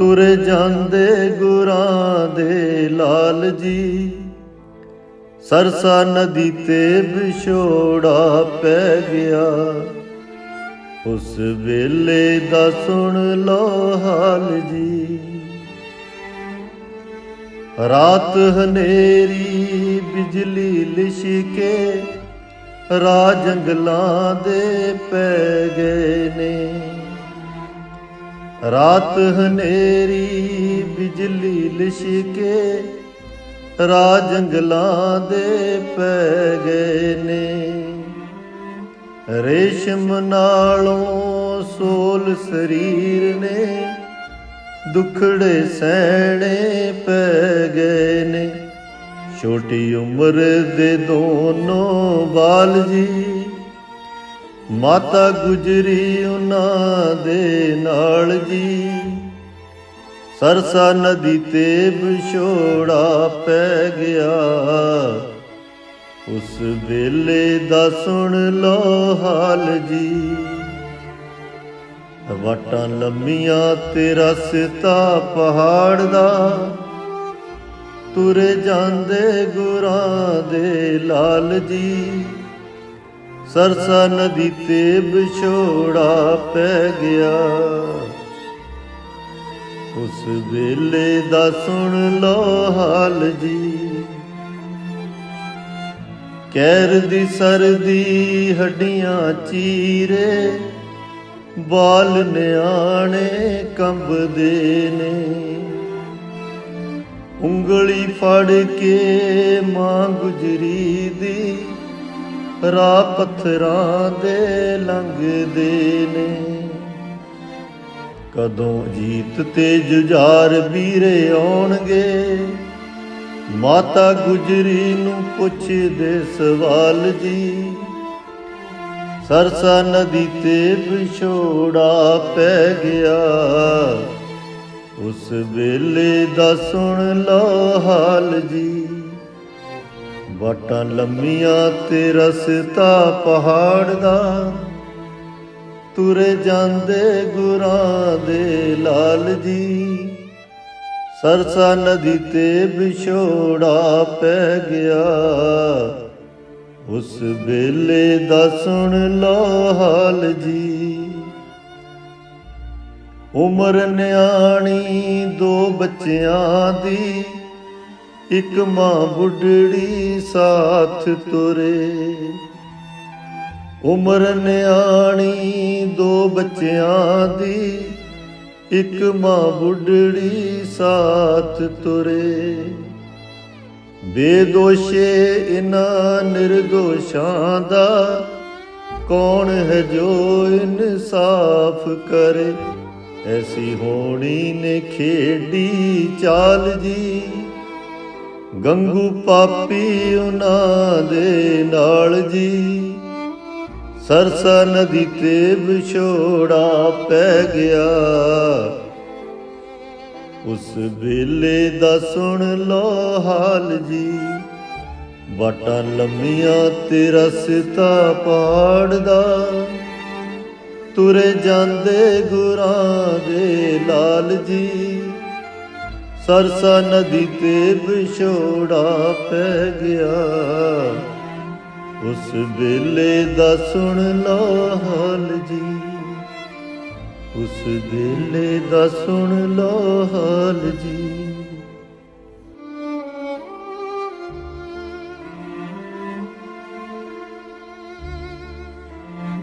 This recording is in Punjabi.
ਤੁਰ ਜਾਂਦੇ ਗੁਰਾਂ ਦੇ ਲਾਲ ਜੀ। ਸਰਸਾ ਨਦੀ ਤੇ ਵਿਛੋੜਾ ਪੈ ਗਿਆ। ਉਸ ਵੇਲੇ ਦਾ ਸੁਣ ਲਓ ਹਾਲ ਜੀ। ਰਾਤ ਹਨੇਰੀ ਬਿਜਲੀ ਲਿਸ਼ਕੇ ਰਾਹ ਜੰਗਲਾਂ ਦੇ ਪੈ ਗਏ ਨੇ। ਰਾਤ ਹਨੇਰੀ ਬਿਜਲੀ ਲਿਸ਼ਕੇ, ਰਾਹ ਜੰਗਲਾਂ ਦੇ ਪੈ ਗਏ ਨੇ। ਰੇਸ਼ਮ ਨਾਲੋਂ ਸੋਲ ਸਰੀਰ ਨੇ, ਦੁਖੜੇ ਸਹਿਣੇ ਪੈ ਗਏ ਨੇ। ਛੋਟੀ ਉਮਰ ਦੇ ਦੋਨੋਂ ਬਾਲ ਜੀ ਮਾਤਾ ਗੁਜਰੀ ਉਹਨਾਂ ਦੇ ਨਾਲ ਜੀ। ਸਰਸਾ ਨਦੀ ਤੇ ਵਿਛੋੜਾ ਪੈ ਗਿਆ। ਉਸ ਵੇਲੇ ਦਾ ਸੁਣ ਲਓ ਹਾਲ ਜੀ। ਵਟਾਂ ਲੰਮੀਆਂ ਤੇਰਾ ਸਿਤਾ ਪਹਾੜ ਦਾ। ਤੁਰ ਜਾਂਦੇ ਗੁਰਾਂ ਦੇ ਲਾਲ ਜੀ। ਸਰਸਾ ਨਦੀ ਤੇ ਵਿਛੋੜਾ ਪੈ ਗਿਆ। ਉਸ ਵੇਲੇ ਦਾ ਸੁਣ ਲਓ ਹਾਲ ਜੀ। ਕੈਰ ਦੀ ਸਰਦੀ ਹੱਡੀਆਂ ਚੀਰੇ, ਬਾਲ ਨਿਆਣੇ ਕੰਬਦੇ ਨੇ। ਉਂਗਲੀ ਫੜ ਕੇ ਮਾਂ ਗੁਜਰੀ ਦੀ ਰਾਹ ਪੱਥਰਾਂ ਦੇ ਲੰਘਦੇ ਨੇ। ਕਦੋਂ ਜੀਤ ਤੇ ਜੁਝਾਰ ਵੀਰੇ ਆਉਣਗੇ? ਮਾਤਾ ਗੁਜਰੀ ਨੂੰ ਪੁੱਛਦੇ ਸਵਾਲ ਜੀ। ਸਰਸਾ ਨਦੀ ਤੇ ਵਿਛੋੜਾ ਪੈ ਗਿਆ। ਉਸ ਵੇਲੇ ਦਾ ਸੁਣ ਲਓ ਹਾਲ ਜੀ। ਵਾਟਾਂ ਲੰਮੀਆਂ ਤੇ ਰਸਤਾ ਪਹਾੜ ਦਾ। ਤੁਰੇ ਜਾਂਦੇ ਗੁਰਾਂ ਦੇ ਲਾਲ ਜੀ। ਸਰਸਾ ਨਦੀ ਤੇ ਵਿਛੋੜਾ ਪੈ ਗਿਆ। ਉਸ ਵੇਲੇ ਦਾ ਸੁਣ ਲਓ ਹਾਲ ਜੀ। ਉਮਰ ਨਿਆਣੀ ਦੋ ਬੱਚਿਆਂ ਦੀ। ਇੱਕ ਮਾਂ ਬੁੱਢੜੀ ਸਾਥ ਤੁਰੇ। ਉਮਰ ਨਿਆਣੀ ਦੋ ਬੱਚਿਆਂ ਦੀ, ਇੱਕ ਮਾਂ ਬੁੱਢੜੀ ਸਾਥ ਤੁਰੇ। ਬੇਦੋਸ਼ੇ ਇਨਾਂ ਨਿਰਦੋਸ਼ਾਂ ਦਾ, ਕੌਣ ਹੈ ਜੋ ਇਨਸਾਫ ਕਰੇ? ਐਸੀ ਹੋਣੀ ਨੇ ਖੇਡੀ ਚਾਲ ਜੀ। ਗੰਗੂ ਪਾਪੀ ਉਹਨਾਂ ਦੇ ਨਾਲ ਜੀ। ਸਰਸਾ ਨਦੀ ਤੇ ਵਿਛੋੜਾ ਪੈ ਗਿਆ। ਉਸ ਵੇਲੇ ਦਾ ਸੁਣ ਲਓ ਹਾਲ ਜੀ। ਵਾਟਾਂ ਲੰਮੀਆਂ ਤੇਰਾ ਸਿਤਾ ਪਾੜਦਾ। ਤੁਰੇ ਜਾਂਦੇ ਗੁਰਾਂ ਦੇ ਲਾਲ ਜੀ। ਸਰਸਾ ਨਦੀ ਤੇ ਵਿਛੋੜਾ ਪੈ ਗਿਆ। ਉਸ ਵੇਲੇ ਦਾ ਸੁਣ ਲਓ ਹਾਲ ਜੀ। ਉਸ ਵੇਲੇ ਦਾ ਸੁਣ ਲਓ ਹਾਲ ਜੀ।